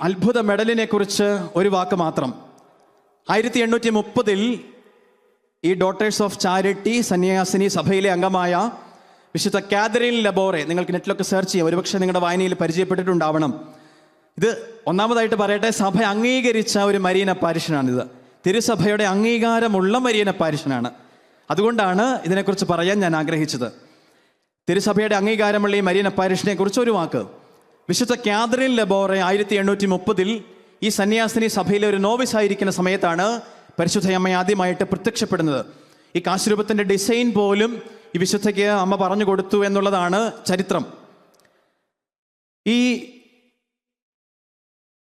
അത്ഭുത മെഡലിനെ കുറിച്ച് ഒരു വാക്ക് മാത്രം. ആയിരത്തി എണ്ണൂറ്റി മുപ്പതിൽ ഈ ഡോട്ടേഴ്സ് ഓഫ് ചാരിറ്റി സന്യാസിനി സഭയിലെ അംഗമായ വിശുദ്ധ കാതറിൻ ലബോറെ നിങ്ങൾക്ക് നെറ്റിലൊക്കെ സെർച്ച് ചെയ്യാം. ഒരുപക്ഷെ നിങ്ങളുടെ വായനയിൽ പരിചയപ്പെട്ടിട്ടുണ്ടാവണം. ഇത് ഒന്നാമതായിട്ട് പറയട്ടെ സഭ അംഗീകരിച്ച ഒരു മരീന പാരിഷനാണിത്. തിരുസഭയുടെ അംഗീകാരമുള്ള മരീന പാരിഷനാണ്. അതുകൊണ്ടാണ് ഇതിനെക്കുറിച്ച് പറയാൻ ഞാൻ ആഗ്രഹിച്ചത്. തിരുസഭയുടെ അംഗീകാരമുള്ള ഈ മരീന പാരിഷിനെ കുറിച്ച് ഒരു വാക്ക്. വിശുദ്ധ ക്യാദറിൻ ലബോറെ ആയിരത്തി എണ്ണൂറ്റി മുപ്പതിൽ ഈ സന്യാസിനി സഭയിലെ ഒരു നോവിസ് ആയിരിക്കുന്ന സമയത്താണ് പരിശുദ്ധയമ്മ ആദ്യമായിട്ട് പ്രത്യക്ഷപ്പെടുന്നത്. ഈ കാശുരൂപത്തിന്റെ ഡിസൈൻ പോലും ഈ വിശുദ്ധയ്ക്ക് അമ്മ പറഞ്ഞു കൊടുത്തു എന്നുള്ളതാണ് ചരിത്രം. ഈ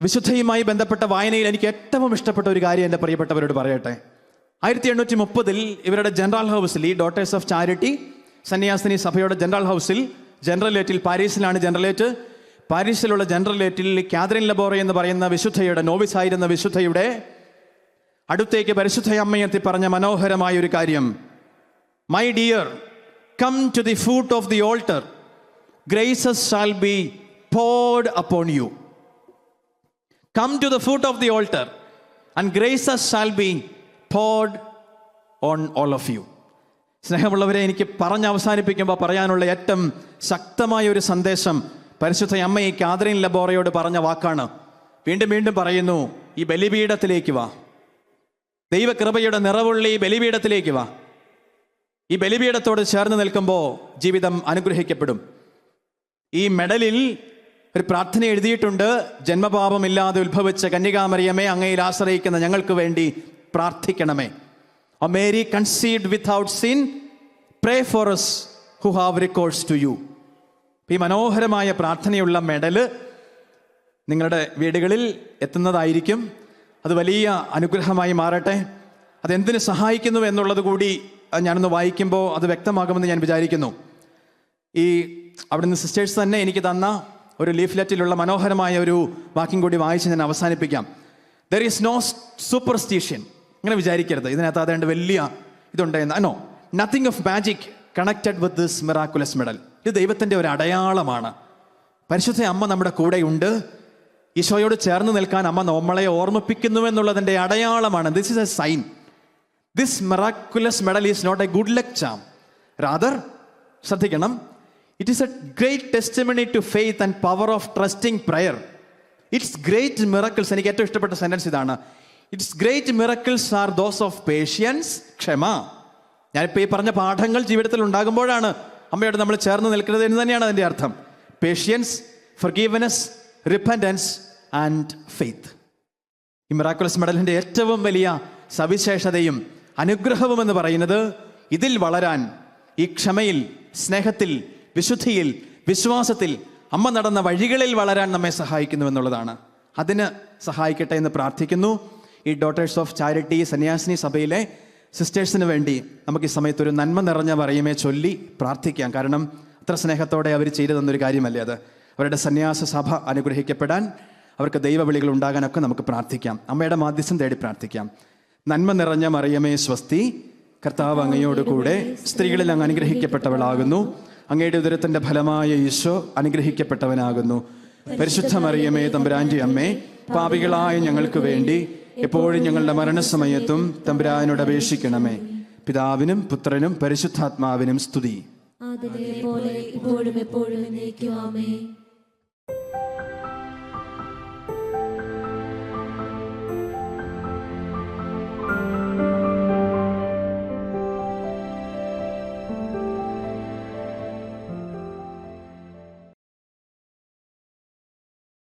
വിശുദ്ധയുമായി ബന്ധപ്പെട്ട വായനയിൽ എനിക്ക് ഏറ്റവും ഇഷ്ടപ്പെട്ട ഒരു കാര്യം എന്റെ പ്രിയപ്പെട്ടവരോട് പറയട്ടെ. ആയിരത്തി എണ്ണൂറ്റി മുപ്പതിൽ ഇവരുടെ ജനറൽ ഹൗസിൽ ഈ ഡോട്ടേഴ്സ് ഓഫ് ചാരിറ്റി സന്യാസിനി സഭയുടെ ജനറൽ ഹൗസിൽ ജനറലേറ്റിൽ പാരീസിലാണ് ജനറലേറ്റ് പാരീസിലുള്ള ജനറലേറ്റിൽ കാതറിൻ ലബോറ എന്ന് പറയുന്ന വിശുദ്ധയുടെ നോവിസ് ആയിരുന്ന വിശുദ്ധയുടെ അടുത്തേക്ക് പരിശുദ്ധ അമ്മയെത്തി പറഞ്ഞ മനോഹരമായ ഒരു കാര്യം. My dear come to the foot of the altar graces shall be poured upon you come to the foot of the altar and graces shall be poured on all of you സ്നേഹമുള്ളവരെ എനിക്ക് പറഞ്ഞ് അവസാനിപ്പിക്കുമ്പോൾ പറയാനുള്ള ഏറ്റവും ശക്തമായ ഒരു സന്ദേശം പരിശുദ്ധ അമ്മ ഈ കാതറിൻ ലബോറയോട് പറഞ്ഞ വാക്കാണ്. വീണ്ടും വീണ്ടും പറയുന്നു ഈ ബലിപീഠത്തിലേക്ക് വാ. ദൈവകൃപയുടെ നിറവുള്ള ഈ ബലിപീഠത്തിലേക്ക് വാ. ഈ ബലിപീഠത്തോട് ചേർന്ന് നിൽക്കുമ്പോൾ ജീവിതം അനുഗ്രഹിക്കപ്പെടും. ഈ മെഡലിൽ ഒരു പ്രാർത്ഥന എഴുതിയിട്ടുണ്ട് ജന്മപാപമില്ലാതെ ഉത്ഭവിച്ച കന്യകാമറിയമേ അങ്ങയിൽ ആശ്രയിക്കുന്ന ഞങ്ങൾക്ക് വേണ്ടി പ്രാർത്ഥിക്കണമേ. Mary conceived without sin pray for us who have recourse to you ഈ മനോഹരമായ പ്രാർത്ഥനയുള്ള മെഡൽ നിങ്ങളുടെ വീടുകളിൽ എത്തുന്നതായിരിക്കും. അത് വലിയ അനുഗ്രഹമായി മാറട്ടെ. അതെന്തിനു സഹായിക്കുന്നു എന്നുള്ളത് കൂടി ഞാനൊന്ന് വായിക്കുമ്പോൾ അത് വ്യക്തമാകുമെന്ന് ഞാൻ വിചാരിക്കുന്നു. ഈ അവിടുന്ന് സിസ്റ്റേഴ്സ് തന്നെ എനിക്ക് തന്ന ഒരു ലീഫ്ലെറ്റിലുള്ള മനോഹരമായ ഒരു വാക്യം കൂടി വായിച്ച് ഞാൻ അവസാനിപ്പിക്കാം. ദർ ഈസ് നോ സൂപ്പർസ്റ്റീഷ്യൻ ഇങ്ങനെ വിചാരിക്കരുത്. ഇതിനകത്ത് അതേണ്ട വലിയ ഇതുണ്ടെന്ന് no nothing of magic connected with this miraculous medal ഇത് ദൈവത്തിന്റെ ഒരു അടയാളമാണ്. പരിശുദ്ധ അമ്മ നമ്മുടെ കൂടെയുണ്ട് ഈശോയോട് ചേർന്ന് നിൽക്കാൻ അമ്മ നമ്മളെ ഓർമ്മിപ്പിക്കുന്നു എന്നുള്ളതിന്റെ അടയാളമാണ്. This is a sign this miraculous medal is not a good luck charm rather ശ്രദ്ധിക്കണം. It is a great testimony to faith and power of trusting prayer it's great miracles എനിക്ക് ഏറ്റവും ഇഷ്ടപ്പെട്ട സെന്റൻസ് ഇതാണ്. It's great miracles are those of patience ക്ഷമ. ഞാനിപ്പോൾ ഈ പറഞ്ഞ പാഠങ്ങൾ ജീവിതത്തിൽ ഉണ്ടാകുമ്പോഴാണ് അമ്മയോട് നമ്മൾ ചേർന്ന് നിൽക്കുന്നത് എന്ന് തന്നെയാണ് അതിന്റെ അർത്ഥം. Patience forgiveness repentance and faith ഈ മിറാക്കുലസ് മെഡലിന്റെ ഏറ്റവും വലിയ സവിശേഷതയും അനുഗ്രഹവും എന്ന് പറയുന്നത് ഇതിൽ വളരാൻ ഈ ക്ഷമയിൽ സ്നേഹത്തിൽ വിശുദ്ധിയിൽ വിശ്വാസത്തിൽ അമ്മ നടന്ന വഴികളിൽ വളരാൻ നമ്മെ സഹായിക്കുന്നു എന്നുള്ളതാണ്. അതിന് സഹായിക്കട്ടെ എന്ന് പ്രാർത്ഥിക്കുന്നു. ഈ ഡോട്ടേഴ്സ് ഓഫ് ചാരിറ്റി സന്യാസിനി സഭയിലെ സിസ്റ്റേഴ്സിന് വേണ്ടി നമുക്ക് ഈ സമയത്ത് ഒരു നന്മ നിറഞ്ഞ പറയുമേ ചൊല്ലി പ്രാർത്ഥിക്കാം. കാരണം അത്ര സ്നേഹത്തോടെ അവർ ചെയ്തു തന്നൊരു കാര്യമല്ലേ അത്. അവരുടെ സന്യാസ സഭ അനുഗ്രഹിക്കപ്പെടാൻ അവർക്ക് ദൈവവിളികൾ ഉണ്ടാകാനൊക്കെ നമുക്ക് പ്രാർത്ഥിക്കാം. അമ്മയുടെ മാധ്യസ്ഥം തേടി പ്രാർത്ഥിക്കാം. നന്മ നിറഞ്ഞ മറിയമേ സ്വസ്തി കർത്താവ് അങ്ങയോട് കൂടെ സ്ത്രീകളിൽ അങ്ങ് അനുഗ്രഹിക്കപ്പെട്ടവളാകുന്നു. അങ്ങയുടെ ഉദരത്തിന്റെ ഫലമായ ഈശോ അനുഗ്രഹിക്കപ്പെട്ടവനാകുന്നു. പരിശുദ്ധ മറിയമേ തമ്പുരാന്റെ അമ്മേ പാപികളായ ഞങ്ങൾക്ക് വേണ്ടി എപ്പോഴും ഞങ്ങളുടെ മരണസമയത്തും തമ്പുരാനോട് അപേക്ഷിക്കണമേ. പിതാവിനും പുത്രനും പരിശുദ്ധാത്മാവിനും സ്തുതി. ഇപ്പോഴും എപ്പോഴും